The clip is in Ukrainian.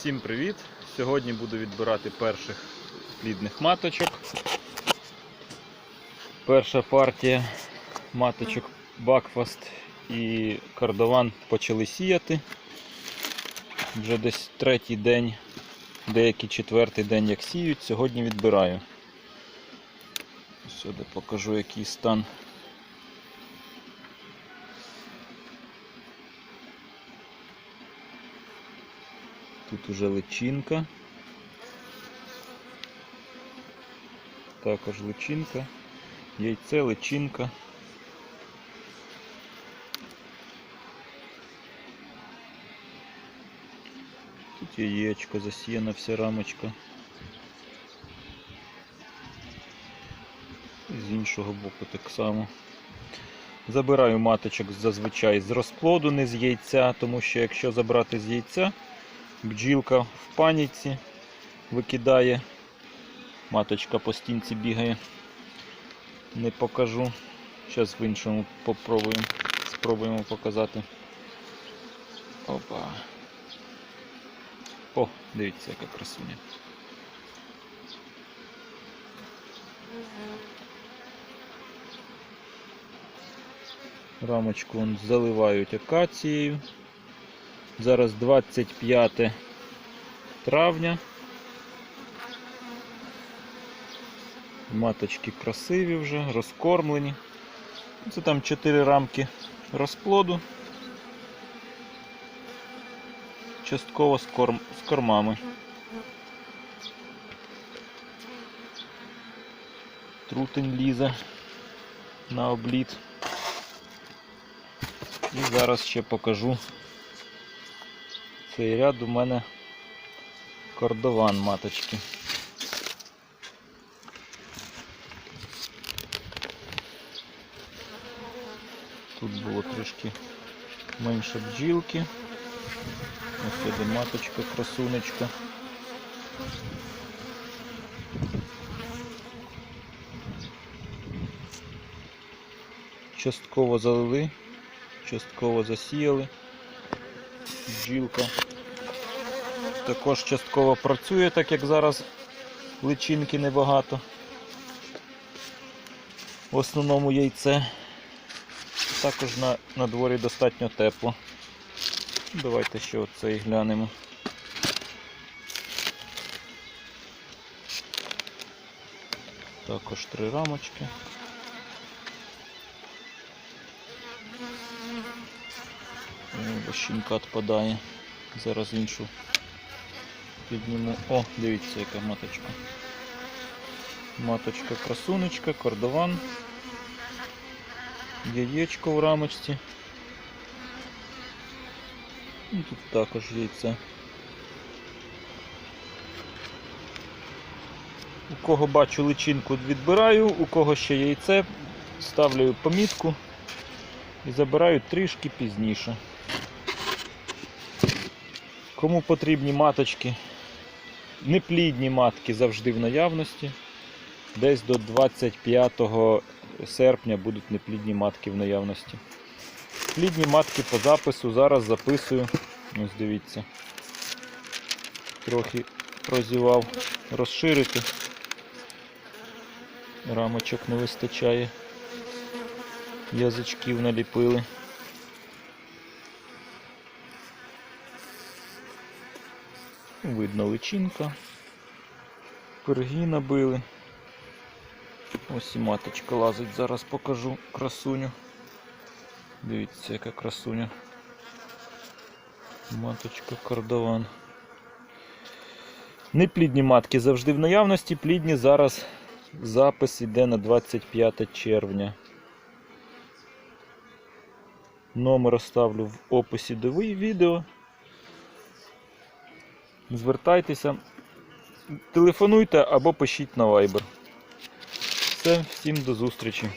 Всім привіт! Сьогодні буду відбирати перших плідних маточок. Перша партія маточок Бакфаст і Кардован почали сіяти. Вже десь третій день, деякий четвертий день як сіють, сьогодні відбираю. Сюди покажу який стан. Тут уже личинка. Також личинка. Яйце, личинка. Тут яєчко, засіяна вся рамочка. З іншого боку так само. Забираю маточок зазвичай з розплоду, не з яйця, тому що якщо забрати з яйця, бджілка в паніці викидає. Маточка по стінці бігає. Не покажу. Зараз в іншому попробуємо. Спробуємо показати. Опа. О, дивіться, яка красуня. Рамочку заливають акацією. Зараз 25 травня. Маточки красиві вже, розкормлені. Це там 4 рамки розплоду. Частково з, корм, з кормами. Трутень лізе на обліт. І зараз ще покажу цей ряд у мене кордован маточки. Тут було трішки менше бджілки. Ось сюди маточка, красунечка. Частково залили, частково засіяли. Бджілка також частково працює, так як зараз личинки небагато. В основному яйце. Також на, на дворі достатньо тепло. Давайте ще оцей глянемо. Також три рамочки. Щінка відпадає. Зараз іншу підніму. О, дивіться, яка маточка. Маточка красунечка, кордован. Яєчко в рамочці. І тут також яйце. У кого бачу личинку відбираю, у кого ще яйце, ставлю помітку і забираю трішки пізніше. Кому потрібні маточки, неплідні матки завжди в наявності. Десь до 25 серпня будуть неплідні матки в наявності. Плідні матки по запису зараз записую. Ось дивіться. Трохи прозівав розширити. Рамочок не вистачає. Язичків наліпили. Видно личинка. Пироги набили. Ось і маточка лазить, зараз покажу красуню. Дивіться, яка красуня. Маточка кордован. Неплідні матки завжди в наявності, плідні зараз запис йде на 25 червня. Номер оставлю в описі до відео. Звертайтеся, телефонуйте або пишіть на Viber. Все, всім до зустрічі.